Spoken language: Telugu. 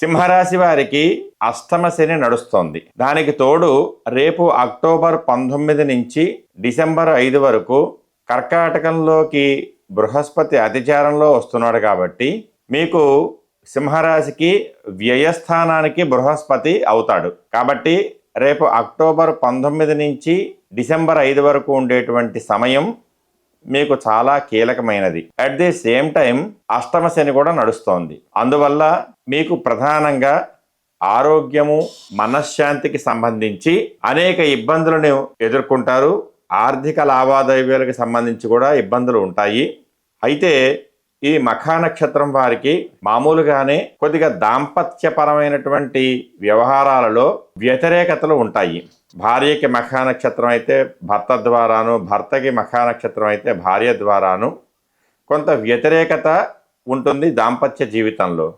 సింహరాశి వారికి అష్టమ శని నడుస్తోంది. దానికి తోడు రేపు అక్టోబర్ పంతొమ్మిది నుంచి డిసెంబర్ ఐదు వరకు కర్కాటకంలోకి బృహస్పతి అతిచారంలో వస్తున్నాడు కాబట్టి మీకు సింహరాశికి వ్యయస్థానానికి బృహస్పతి అవుతాడు. కాబట్టి రేపు అక్టోబర్ పంతొమ్మిది నుంచి డిసెంబర్ ఐదు వరకు ఉండేటువంటి సమయం మీకు చాలా కీలకమైనది. అట్ ది సేమ్ టైం అష్టమ శని కూడా నడుస్తోంది. అందువల్ల మీకు ప్రధానంగా ఆరోగ్యము మనశ్శాంతికి సంబంధించి అనేక ఇబ్బందులను ఎదుర్కొంటారు. ఆర్థిక లావాదేవీలకు సంబంధించి కూడా ఇబ్బందులు ఉంటాయి. అయితే ఈ మఖా నక్షత్రం వారికి మామూలుగానే కొద్దిగా దాంపత్యపరమైనటువంటి వ్యవహారాలలో వ్యతిరేకతలు ఉంటాయి. భార్యకి మఖానక్షత్రం అయితే భర్త ద్వారాను భర్తకి మఖానక్షత్రం అయితే భార్య ద్వారాను కొంత వ్యతిరేకత ఉంటుంది దాంపత్య జీవితంలో.